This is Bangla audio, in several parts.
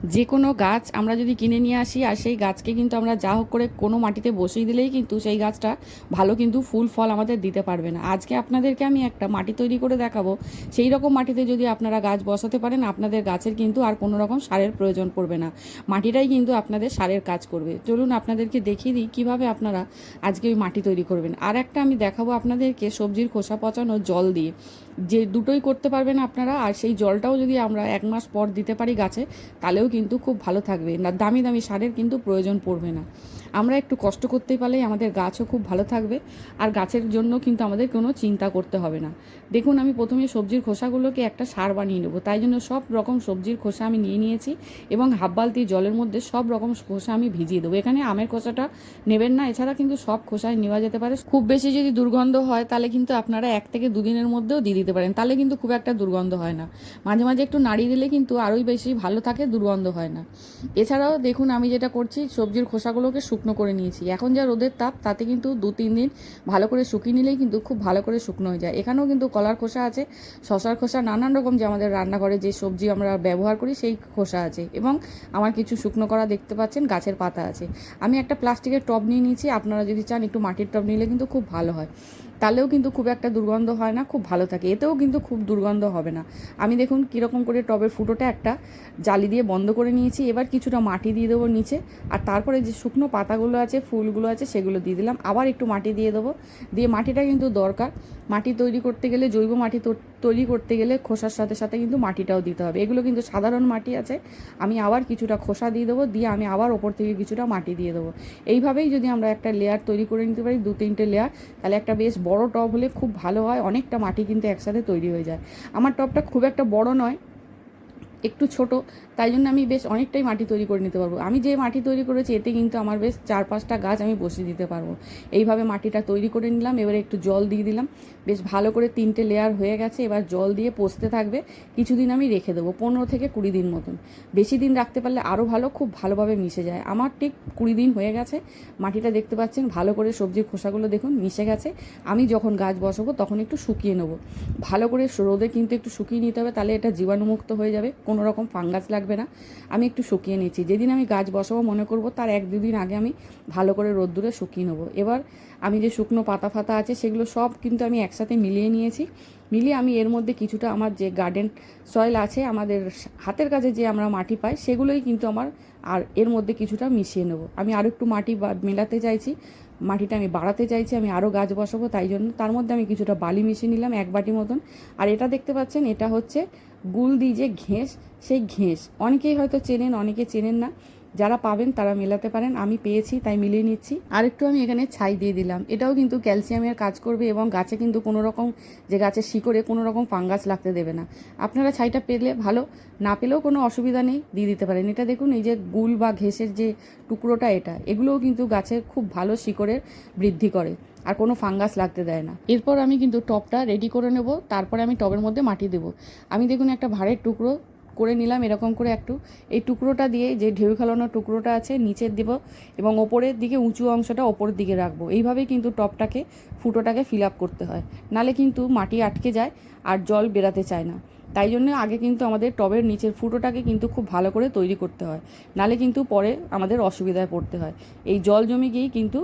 যে কোনো গাছ আমরা যদি কিনে নিয়ে আসি, আর সেই গাছকে কিন্তু আমরা যা হোক করে কোনো মাটিতে বসিয়ে দিলেই কিন্তু সেই গাছটা ভালো কিন্তু ফুল, ফল আমাদের দিতে পারবে না। আজকে আপনাদেরকে আমি একটা মাটি তৈরি করে দেখাবো। সেই রকম মাটিতে যদি আপনারা গাছ বসাতে পারেন, আপনাদের গাছের কিন্তু আর কোনো রকম সারের প্রয়োজন পড়বে না। মাটিটাই কিন্তু আপনাদের সারের কাজ করবে। চলুন আপনাদেরকে দেখিয়ে দিই কীভাবে আপনারা আজকে ওই মাটি তৈরি করবেন। আর একটা আমি দেখাবো আপনাদেরকে সবজির খোসা পচানো জল দিয়ে। যে দুটোই করতে পারবেন আপনারা, আর সেই জলটাও যদি আমরা এক মাস পর দিতে পারি গাছে, তাহলেও কিন্তু খুব ভালো থাকবে। না, দামি দামি সারের কিন্তু প্রয়োজন পড়বে না। আমরা একটু কষ্ট করতেই পারলেই আমাদের গাছও খুব ভালো থাকবে, আর গাছের জন্য কিন্তু আমাদের কোনো চিন্তা করতে হবে না। দেখুন, আমি প্রথমে সবজির খোসাগুলোকে একটা সার বানিয়ে নেব। তাই জন্য সব রকম সবজির খোসা আমি নিয়ে নিয়েছি এবং হাফ বালতি জলের মধ্যে সব রকম খোসা আমি ভিজিয়ে দেবো। এখানে আমের খোসাটা নেবেন না, এছাড়া কিন্তু সব খোসায় নেওয়া যেতে পারে। খুব বেশি যদি দুর্গন্ধ হয়, তাহলে কিন্তু আপনারা এক থেকে দুদিনের মধ্যেও দিয়ে দিতে পারেন, তাহলে কিন্তু খুব একটা দুর্গন্ধ হয় না। মাঝে মাঝে একটু নাড়িয়ে দিলে কিন্তু আরোই বেশি ভালো থাকে, দুর্গন্ধ হয় না। এছাড়াও দেখুন, আমি যেটা করছি, সবজির খোসাগুলোকে শুকনো করে নিয়েছি। এখন যা রোদের তাপ, তাতে কিন্তু দু তিন দিন ভালো করে শুকিয়ে নিলেই কিন্তু খুব ভালো করে শুকনো হয়ে যায়। এখানেও কিন্তু কলার খোসা আছে, শশার খোসা, নানান রকম যে আমাদের রান্নাঘরে যে সবজি আমরা ব্যবহার করি, সেই খোসা আছে। এবং আমার কিছু শুকনো করা দেখতে পাচ্ছেন, গাছের পাতা আছে। আমি একটা প্লাস্টিকের টব নিয়ে নিয়েছি, আপনারা যদি চান একটু মাটির টব নিলে কিন্তু খুব ভালো হয়। তাহলেও কিন্তু খুব একটা দুর্গন্ধ হয় না, খুব ভালো থাকে। এতেও কিন্তু খুব দুর্গন্ধ হবে না। আমি দেখুন কীরকম করে টবের ফুটোটা একটা জালি দিয়ে বন্ধ করে নিয়েছি, এবার কিছুটা মাটি দিয়ে দেবো নিচে। আর তারপরে যে শুকনো পাতাগুলো আছে, ফুলগুলো আছে, সেগুলো দিয়ে দিলাম। আবার একটু মাটি দিয়ে দেবো। দিয়ে মাটিটা কিন্তু দরকার। মাটি তৈরি করতে গেলে জৈব মাটি তৈরি করতে গেলে খোসার সাথে সাথে কিন্তু মাটিটাও দিতে হবে। এগুলো কিন্তু সাধারণ মাটি আছে। আমি আবার কিছুটা খোসা দিয়ে দেবো, দিয়ে আমি আবার ওপর থেকে কিছুটা মাটি দিয়ে দেবো। এইভাবেই যদি আমরা একটা লেয়ার তৈরি করে নিতে পারি, দু তিনটে লেয়ার তাহলে একটা বেশ বড় টব হলে খুব ভালো হয়। অনেকটা মাটি কিন্তু একসাথে তৈরি হয়ে যায়। আমার টবটা খুব একটা বড় নয় একটু ছোট, তাই জন্য আমি বেশ অনেকটাই মাটি তৈরি করে নিতে পারব। আমি যে মাটি তৈরি করেছি, এতে কিন্তু আমার বেশ চার পাঁচটা গাছ আমি বসিয়ে দিতে পারব। এইভাবে মাটিটা তৈরি করে নিলাম, এবারে একটু জল দিয়ে দিলাম। বেশ ভালো করে তিনটে লেয়ার হয়ে গেছে, এবার জল দিয়ে পোষতে থাকবে। কিছুদিন আমি রেখে দেবো, পনেরো থেকে কুড়ি দিন মতন। বেশি দিন রাখতে পারলে আরও ভালো, খুব ভালোভাবে মিশে যায়। আমার ঠিক কুড়ি দিন হয়ে গেছে, মাটিটা দেখতে পাচ্ছেন, ভালো করে সবজির খোসাগুলো দেখুন, মিশে গেছে। আমি যখন গাছ বসাবো, তখন একটু শুকিয়ে নেব। ভালো করে রোদে কিন্তু একটু শুকিয়ে নিতে হবে, তাহলে এটা জীবাণুমুক্ত হয়ে যাবে। কোনো রকম ফাঙ্গাস লাগবে না। আমি একটু শুকিয়ে নিচ্ছি। যেদিন আমি গাছ বসাবো মনে করব, তার এক দুদিন আগে আমি ভালো করে রোদ্দুরে শুকিয়ে নেব। এবার আমি যে শুকনো পাতা ফাতা আছে, সেগুলো সব কিন্তু আমি একসাথে মিলিয়ে নিয়েছি। মিলিয়ে আমি এর মধ্যে কিছুটা আমার যে গার্ডেন সয়েল আছে, আমাদের হাতের কাছে যে আমরা মাটি পাই, সেগুলোই কিন্তু আমার আর এর মধ্যে কিছুটা মিশিয়ে নেব। আমি আরও একটু মাটি মেলাতে চাইছি, মাটিটা আমি বাড়াতে চাইছি, আমি আরও গাছ বসাবো, তাই জন্য তার মধ্যে আমি কিছুটা বালি মিশিয়ে নিলাম এক বাটি মতন। আর এটা দেখতে পাচ্ছেন, এটা হচ্ছে গুলদি যে ঘেঁস, সেই ঘেঁস। অনেকেই হয়তো চেনেন, অনেকে চেনেন না। যারা পাবেন তারা মেলাতে পারেন। আমি পেয়েছি, তাই মিলিয়ে নিচ্ছি। আর একটু আমি এখানে ছাই দিয়ে দিলাম। এটাও কিন্তু ক্যালসিয়ামের কাজ করবে এবং গাছে কিন্তু কোনো রকম যে গাছের শিকড়ে কোনো রকম ফাঙ্গাস লাগতে দেবে না। আপনারা ছাইটা পেলে ভালো, না পেলেও কোনো অসুবিধা নেই, দিয়ে দিতে পারেন। এটা দেখুন, এই যে গুল বা ঘেঁষের যে টুকরোটা এটা, এগুলোও কিন্তু গাছের খুব ভালো শিকড়ের বৃদ্ধি করে। আর কোনো ফাঙ্গাস লাগতে দেয় না। এরপর আমি কিন্তু টবটা রেডি করে নেব, তারপরে আমি টবের মধ্যে মাটি দেবো। আমি দেখুন একটা ভাড়ের টুকরো করে নিলাম এরকম করে একটু। এই টুকরোটা দিয়ে যে ঢেউ খেলানো টুকরোটা আছে নিচের দেবো এবং ওপরের দিকে উঁচু অংশটা ওপরের দিকে রাখব। এইভাবেই কিন্তু টবটাকে ফুটোটাকে ফিল আপ করতে হয়। নালে কিন্তু মাটি আটকে যায় আর জল বেরাতে চায় না। তাই জন্য আগে কিন্তু আমাদের টবের নিচের ফুটোটাকে কিন্তু খুব ভালো করে তৈরি করতে হয়। নালে কিন্তু পরে আমাদের অসুবিধায় পড়তে হয়। এই জল জমে গিয়েই কিন্তু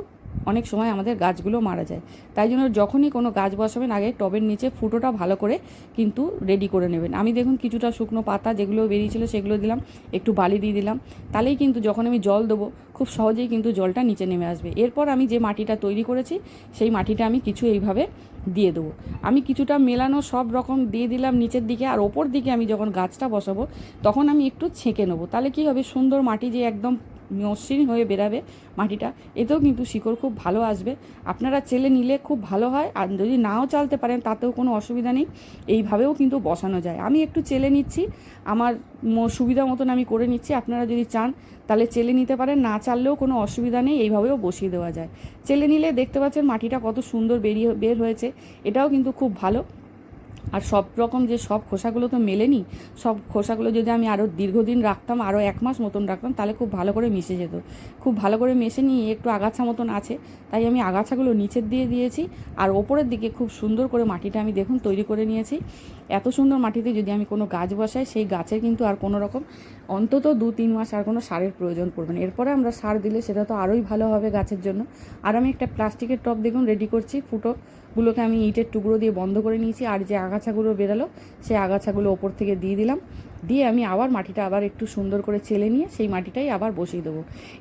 অনেক সময় আমাদের গাছগুলো মারা যায়। তাই জন্য যখনই কোনো গাছ বসাবেন, আগে টবের নিচে ফুটোটা ভালো করে কিন্তু রেডি করে নেবেন। আমি দেখুন কিছুটা শুকনো পাতা যেগুলো বেরিয়েছিল সেগুলো দিলাম, একটু বালি দিয়ে দিলাম। তাহলেই কিন্তু যখন আমি জল দেবো, খুব সহজেই কিন্তু জলটা নিচে নেমে আসবে। এরপর আমি যে মাটিটা তৈরি করেছি, সেই মাটিটা আমি কিছু এইভাবে দিয়ে দেবো। আমি কিছুটা মেলানো সব রকম দিয়ে দিলাম নিচের দিকে আর ওপর দিকে আমি যখন গাছটা বসাবো, তখন আমি একটু ছেঁকে নেব। তাহলে কী হবে? সুন্দর মাটি যে একদম মসৃণ হয়ে বেরাবে মাটিটা, এতেও কিন্তু শিকড় খুব ভালো আসবে। আপনারা চেলে নিলে খুব ভালো হয়, আর যদি নাও চালতে পারেন তাতেও কোনো অসুবিধা নেই। এইভাবেও কিন্তু বসানো যায়। আমি একটু চেলে নিচ্ছি, আমার সুবিধা মতন আমি করে নিচ্ছি। আপনারা যদি চান তাহলে চেলে নিতে পারেন, না চাললেও কোনো অসুবিধা নেই, এইভাবেও বসিয়ে দেওয়া যায়। চেলে নিলে দেখতে পাচ্ছেন মাটিটা কত সুন্দর বেরিয়ে, বের হয়েছে, এটাও কিন্তু খুব ভালো। আর সব রকম যে সব খোসাগুলো তো মেলেনি, সব খোসাগুলো যদি আমি আরও দীর্ঘদিন রাখতাম আরও এক মাস মতন রাখতাম, তাহলে খুব ভালো করে মিশে যেত। খুব ভালো করে মেশে নিয়ে একটু আগাছা মতন আছে, তাই আমি আগাছাগুলো নিচের দিয়ে দিয়েছি, আর ওপরের দিকে খুব সুন্দর করে মাটিটা আমি দেখুন তৈরি করে নিয়েছি। এত সুন্দর মাটিতে যদি আমি কোনো গাছ বসাই, সেই গাছের কিন্তু আর কোনো রকম অন্তত দু তিন মাস আর কোনো সারের প্রয়োজন পড়বে না। এরপরে আমরা সার দিলে সেটা তো আরোই ভালো হবে গাছের জন্য। আর আমি একটা প্লাস্টিকের টপ দেখুন রেডি করছি ফুটোগুলোকে আমি ইটের টুকরো দিয়ে বন্ধ করে নিয়েছি। আর যে আগাছাগুলো বেরালো, সেই আগাছাগুলো ওপর থেকে দিয়ে দিলাম। দিয়ে আমি আবার মাটিটা আবার একটু সুন্দর করে চেলে নিয়ে সেই মাটিটাই আবার বসিয়ে দেবো।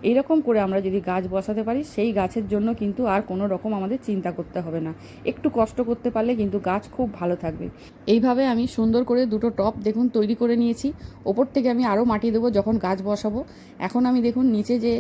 এইরকম করে আমরা যদি গাছ বসাতে পারি, সেই গাছের জন্য কিন্তু আর কোনো রকম আমাদের চিন্তা করতে হবে না। একটু কষ্ট করতে পারলে কিন্তু গাছ খুব ভালো থাকবে। এইভাবে আমি সুন্দর করে দুটো টপ দেখুন তৈরি করে নিয়েছি। ওপর থেকে আমি আরও মাটি দেবো যখন গাছ বসাবো। এখন আমি দেখুন নিচে যে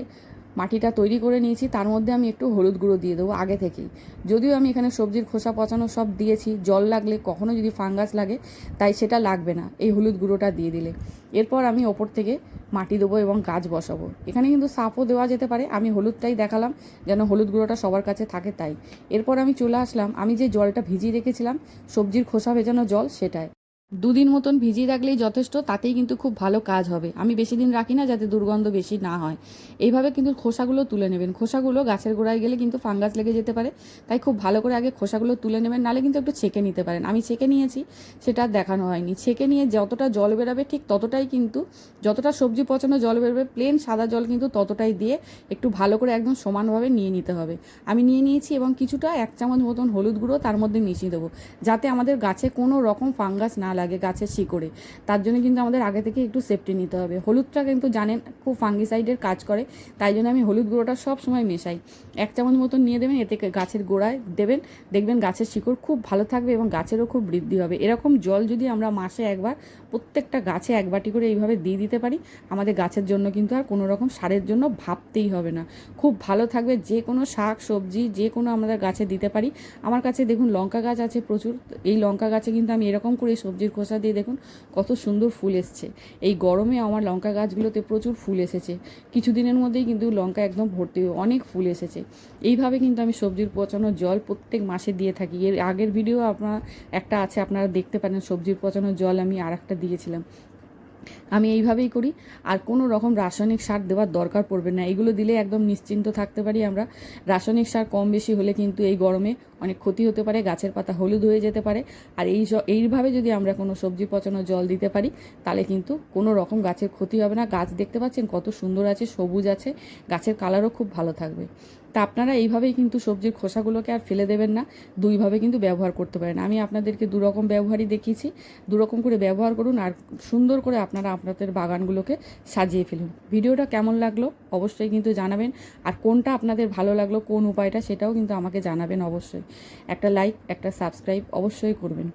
মাটিটা তৈরি করে নিয়েছি, তার মধ্যে আমি একটু হলুদ গুঁড়ো দিয়ে দেবো আগে থেকেই। যদিও আমি এখানে সবজির খোসা পচানো সব দিয়েছি, জল লাগলে কখনো যদি ফাঙ্গাস লাগে, তাই সেটা লাগবে না, এই হলুদ গুঁড়োটা দিয়ে দিলে। এরপর আমি ওপর থেকে মাটি দেবো এবং গাছ বসাবো। এখানে কিন্তু সাপও দেওয়া যেতে পারে, আমি হলুদটাই দেখালাম, যেন হলুদ গুঁড়োটা সবার কাছে থাকে তাই। এরপর আমি চলে আসলাম, আমি যে জলটা ভিজিয়ে রেখেছিলাম, সবজির খোসা ভেজানো জল সেটাই দুদিন মতন ভিজিয়ে রাখলেই যথেষ্ট, তাতেই কিন্তু খুব ভালো কাজ হবে। আমি বেশি দিন রাখি না যাতে দুর্গন্ধ বেশি না হয়। এইভাবে কিন্তু খোসাগুলো তুলে নেবেন। খোসাগুলো গাছের গোড়ায় গেলে কিন্তু ফাঙ্গাস লেগে যেতে পারে। তাই খুব ভালো করে আগে খোসাগুলো তুলে নেবেন, নালে কিন্তু একটু ছেঁকে নিতে পারেন। আমি ছেঁকে নিয়েছি, সেটা দেখানো হয়নি। ছেঁকে নিয়ে যতটা জল বেরাবে, ঠিক ততটাই কিন্তু যতটা সবজি পচানো জল বেরোবে প্লেন সাদা জল কিন্তু ততটাই দিয়ে একটু ভালো করে একদম সমানভাবে নিয়ে নিতে হবে। আমি নিয়ে নিয়েছি এবং কিছুটা এক চামচ মতন হলুদ গুঁড়ো তার মধ্যে মিশিয়ে দেবো। যাতে আমাদের গাছে কোনো রকম ফাঙ্গাস না লাগে গাছের শিকড়ে। তার জন্য কিন্তু আমাদের আগে থেকে একটু সেফটি নিতে হবে। হলুদটা কিন্তু জানেন খুব ফাঙ্গিসাইডের কাজ করে, তাই জন্য আমি হলুদ গুঁড়োটা সব সময় মেশাই। এক চামচ মতন নিয়ে দেবেন, এতে গাছের গোড়ায় দেবেন, দেখবেন গাছের শিকড় খুব ভালো থাকবে এবং গাছেরও খুব বৃদ্ধি হবে। এরকম জল যদি আমরা মাসে একবার, প্রত্যেকটা গাছে এক বাটি করে এইভাবে দিয়ে দিতে পারি, আমাদের গাছের জন্য কিন্তু আর কোনো রকম সারের জন্য ভাবতেই হবে না। খুব ভালো থাকবে, যে কোনো শাক, সবজি, যে কোনো আমাদের গাছে দিতে পারি। আমার কাছে দেখুন লঙ্কা গাছ আছে প্রচুর, এই লঙ্কা গাছে কিন্তু আমি এরকম করে সবজির খোসা দিয়ে দেখুন কত সুন্দর ফুল এসছে। এই গরমে আমার লঙ্কা গাছগুলোতে প্রচুর ফুল এসেছে। কিছুদিনের মধ্যেই কিন্তু লঙ্কা একদম ভর্তি অনেক ফুল এসেছে। এইভাবে কিন্তু আমি সবজির পচানো জল প্রত্যেক মাসে দিয়ে থাকি। এর আগের ভিডিও আপনার একটা আছে, আপনারা দেখতে পারেন সবজির পচানো জল আমি আর একটা দিয়েছিলাম। আমি এইভাবেই করি। আর কোনো রকম রাসায়নিক সার দেওয়ার দরকার পড়বে না। এগুলো দিলে একদম নিশ্চিন্ত থাকতে পারি আমরা। রাসায়নিক সার কম বেশি হলে কিন্তু এই গরমে অনেক ক্ষতি হতে পারে, গাছের পাতা হলুদ হয়ে যেতে পারে। আর এই এইভাবে যদি আমরা কোনো সবজি পচানো জল দিতে পারি, তাহলে কিন্তু কোনো রকম গাছের ক্ষতি হবে না। গাছ দেখতে পাচ্ছেন কত সুন্দর আছে, সবুজ আছে, গাছের কালারও খুব ভালো থাকবে। তা আপনারা এইভাবেই কিন্তু সবজির খোসাগুলোকে আর ফেলে দেবেন না, দুইভাবে কিন্তু ব্যবহার করতে পারেন। আমি আপনাদেরকে দুরকম ব্যবহারই দেখিয়েছি। দুরকম করে ব্যবহার করুন আর সুন্দর করে আপনারা আপনাদের বাগানগুলোকে সাজিয়ে ফেলুন। ভিডিওটা কেমন লাগল অবশ্যই কিন্তু জানাবেন। আর কোনটা আপনাদের ভালো লাগল, কোন উপায়টা সেটাও কিন্তু আমাকে জানাবেন অবশ্যই। একটা লাইক একটা সাবস্ক্রাইব অবশ্যই করবেন।